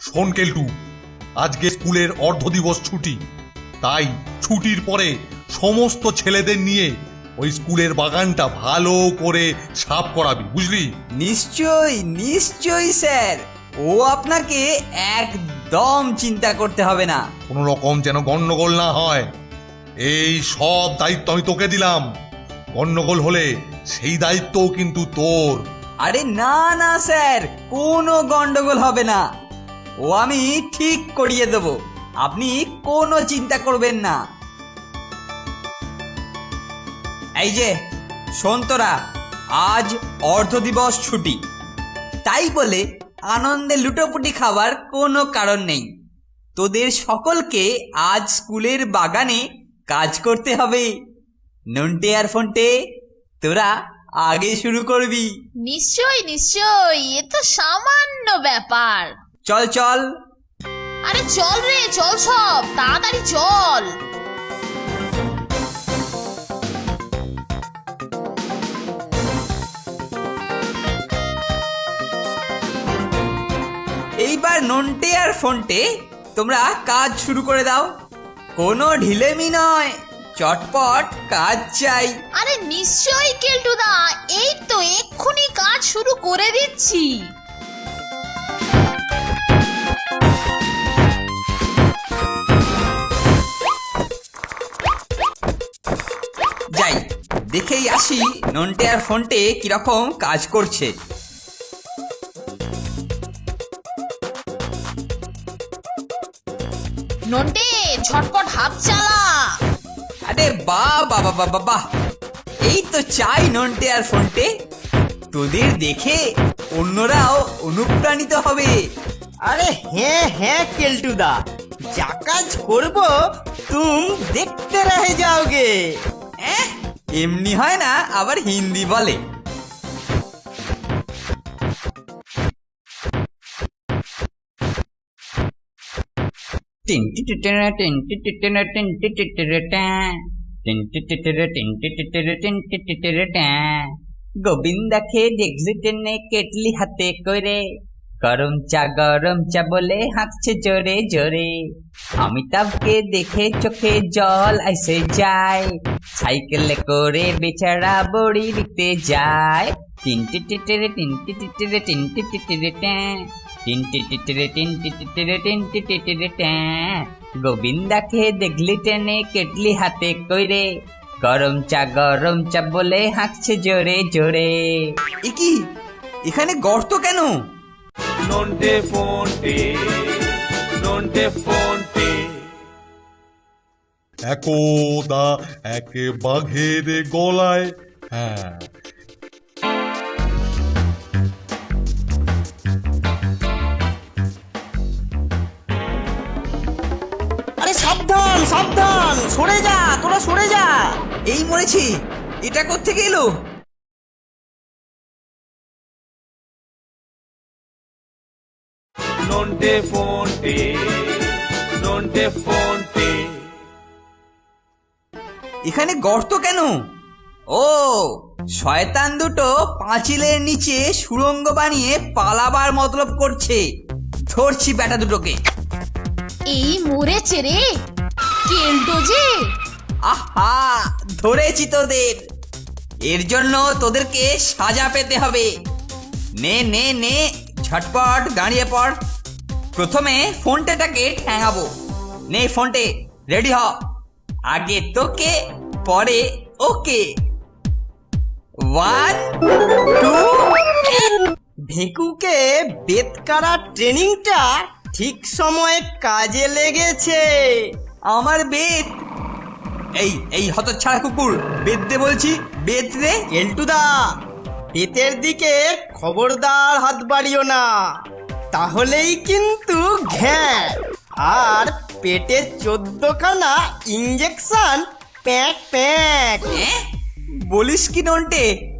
শোন কেলটু আজকে স্কুলের অর্ধ দিবস ছুটি তাই ছুটির পরে সমস্ত ছেলেদের নিয়ে ওই স্কুলের বাগানটা ভালো করে সাফ করাবি বুঝলি? নিশ্চয়ই নিশ্চয়ই স্যার। ও আপনাকে একদম চিন্তা করতে হবে না। কোনো রকম যেন গন্ডগোল না হয়। এই সব দায়িত্ব আমি তোকে দিলাম। গন্ডগোল হলে সেই দায়িত্বও কিন্তু তোর। আরে না না স্যার কোনো গন্ডগোল হবে না। ও আমি ঠিক করিয়ে দেব। আপনি কোনো চিন্তা করবেন না। এই যে, শোন তোরা, আজ অর্ধ দিবস ছুটি। তাই বলে আনন্দে লুটোপুটি খাবার কোনো কারণ নেই। তোদের সকলকে আজ স্কুলের বাগানে কাজ করতে হবে। নন্টে আর ফোনটে, তোরা আগে শুরু করবি। নিশ্চয়ই নিশ্চয়ই, এ তো সামান্য ব্যাপার। চল চল। আরে চল রে চল সব তাড়াতাড়ি চল। এইবার নন্টে আর ফোনটে তোমরা কাজ শুরু করে দাও। কোনো ঢিলেমি নয় চটপট কাজ চাই। আরে নিশ্চয়ই কেলটুদা এই তো এক্ষুনি কাজ শুরু করে দিচ্ছি। দেখেই আসি নন্টে আর ফোনটে কীরকম কাজ করছে। নন্টে ঝটপট হাত চালা। আরে বাহ বাবা বাবা বাহ এই তো চাই নন্টে আর ফোনটে। তোদের দেখে অন্যরাও অনুপ্রাণিত হবে। আরে হ্যাঁ হ্যাঁ কেলটুদা যা কাজ করব তুম দেখতে রহে যাওগে। এহ, এমনি হয় না আবার হিন্দি বলে গোবিন্দা খেয়ে দেখছি টেনে কেটলি হাতে করে গরম চা গরম চা বলে হাঁকছে জোরে জোরে। অমিতাভকে দেখে চোখে জল আইসে যায়। সাইকেলে করে বেচারা বড়ি দিতে যায়। তিনটি টিটেরে তিনটি টিটেরে তিনটি টিটেরে ট্যাঁ। তিনটি টিটেরে তিনটি টিটেরে তিনটি টিটেরে ট্যাঁ। গোবিন্দাকে দেখলি টেনে, কেটলি হাতে কইরে। গরম চা গরম চা বলে হাঁকছে জোরে জোরে। এ কি এখানে গর্ত কেন? নন্টে ফোনটে নন্টে ফোনটে একদা এক বাঘের গলায় হ্যাঁ আরে সাবধান সাবধান। সরে যা তোরা সরে যা। এই মরেছি। এটা কোত্থেকে এলো? নন্টে ফোনটে নন্টে ফোনটে এখানে গর্ত কেন? ও শয়তান দুটো পাঁচিলের নিচে সুড়ঙ্গ বানিয়ে পালাবার মতলব করছে। ধরছি বেটা দুটোকে। এই মরেছে রে। কেলটো যে। আহা ধরেছি তোদের। এর জন্য তোদেরকে সাজা পেতে হবে। নে নে নে ঝটপট দাঁড়িয়ে পড়। প্রথমে ফোনটেটাকে ঠ্যাঙাবো। নে ফোনটে, রেডি হ। আগে তোকে, পরে ওকে। ওয়ান, টু, ভেকুকে বেত কারা ট্রেনিংটা ঠিক সময়ে কাজে লেগেছে। আমার বেদ এই এই হতচ্ছাড়া কুকুর বেদ দে বলছি বেদ রে কেলটুদা পেটের দিকে খবরদার হাত বাড়িও না। তাহলেই কিন্তু ঘ্যাঁ আর পেটে চোদ্দখানা ইঞ্জেকশন প্যাক প্যাক? বলিস কি নন্টে?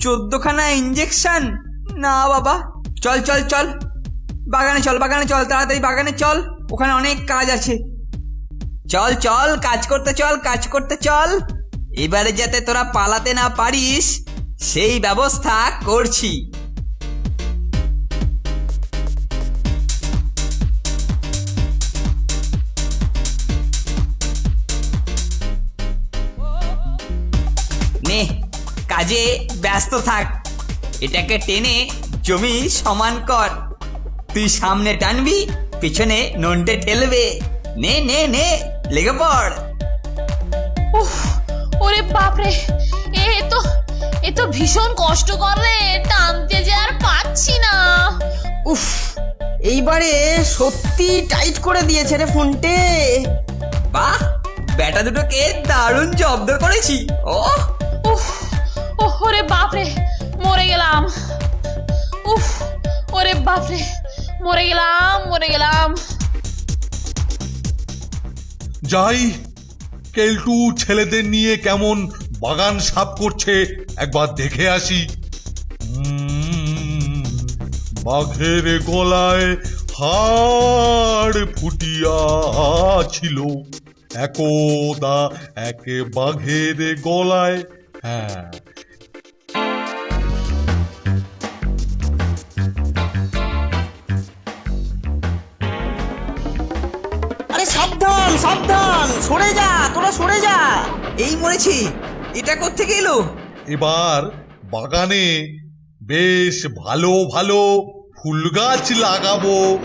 চোদ্দখানা ইঞ্জেকশন না বাবা। চল চল চল। বাগানে চল বাগানে চল তাড়াতাড়ি বাগানে চল। ওখানে অনেক কাজ আছে। চল চল কাজ করতে চল কাজ করতে চল। এবারে যাতে তোরা পালাতে না পারিস সেই ব্যবস্থা করছি। কাজে ব্যস্ত থাক। এটাকে টেনে জমি সমান কর। তুই সামনে টানবি পিছনে নন্টে ঠেলবে। নে নে নে লেগে পড়। উফ ওরে বাপরে এ তো এ তো ভীষণ কষ্টকর রে টানতে যে আর পাচ্ছি না। উফ এইবারে সত্যি টাইট করে দিয়েছে রে ফোনটে। বাহ ব্যাটা দুটোকে দারুণ জব্দ করেছি। ও ওরে বাপরে, মরে গেলাম। উফ, ওরে বাপরে, মরে গেলাম মরে গেলাম। যাই, কেলটু ছেলেদের নিয়ে কেমন বাগান সাফ করছে, একবার দেখে আসি। বাঘের গলায় হাড় ফুটিয়া ছিল। একদা এক বাঘের গলায় হ্যাঁ আরে সাবধান সাবধান। সরে যা তোরা সরে যা। এই মরেছি। এটা কোত্থেকে এলো? এবার বাগানে বেশ ভালো ভালো ফুল গাছ লাগাবো।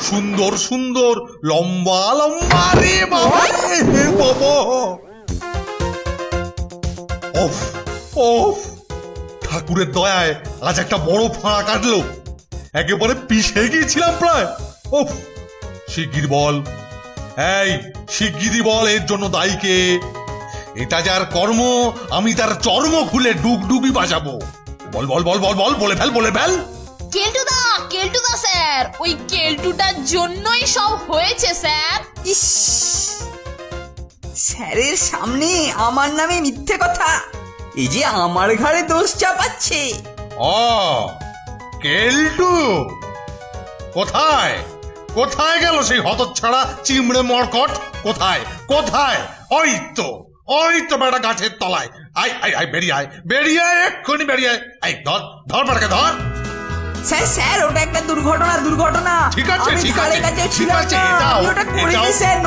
সুন্দর সুন্দর লম্বা লম্বা রে বাবা। হে বাবা। ওফ ওফ ঠাকুরের দয়ায় আজ একটা বড় ফাঁড়া কাটলো। একেবারে পিষে গিয়েছিলাম প্রায়। ওফ শিগগির বল এই শিগগিরই বল এর জন্য দায়ীকে। এটা যার কর্ম আমি তার চর্ম খুলে ডুগডুগি বাজাবো। বল বল বল বল বল বলে ফেল বলে ফেল। কেলটুদা কেলটুদা স্যার ওই কেলটুটার জন্যই সব হয়েছে স্যার। ইস স্যারের সামনে আমার নামে মিথ্যে কথা। এই যে আমার ঘাড়ে দোষ চাপাচ্ছে। ও কেলটু কোথায়? কোথায় গেল সেই হতচ্ছাড়া চিমড়ে মরকট? কোথায়? কোথায়? ওই তো ওই তো বেটা গাছের তলায়। আই আই আই বেরিয়ে আয় বেরিয়ে আয় এক্ষুনি বেরিয়ে আয়। এই ধর ধর বেটাকে ধর। স্যার স্যার ওটা একটা দুর্ঘটনা দুর্ঘটনা। ঠিক আছে ঠিক আছে ঠিক আছে এটাও এটাও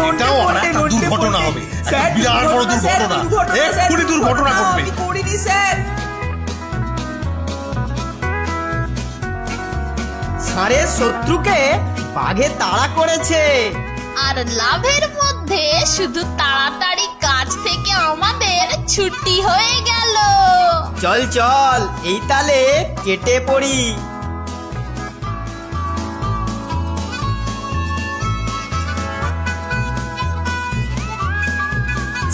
এটাও একটা দুর্ঘটনা হবে। স্যার, বিরাট বড় দুর্ঘটনা এক্ষুনি দুর্ঘটনা ঘটবে। আমি করিনি স্যার। শত্রুকে বাঘে তাড়া করেছে। আর লাভের মধ্যে শুধু তাড়াতাড়ি কাজ থেকে আমাদের ছুটি হয়ে গেল। চল চল এই তালে কেটে পড়ি।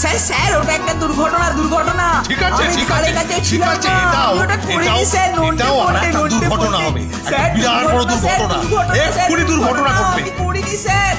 স্যার স্যার ওটা একটা দুর্ঘটনা দুর্ঘটনা। ঠিক আছে ঠিক আছে ঠিক আছে না, এটাও ওটা করে এটাও এটাও আর একটা দুর্ঘটনা হবে বিরাট বড় দুর্ঘটনা এক্ষুনি দুর্ঘটনা ঘটবে। করিনি স্যার।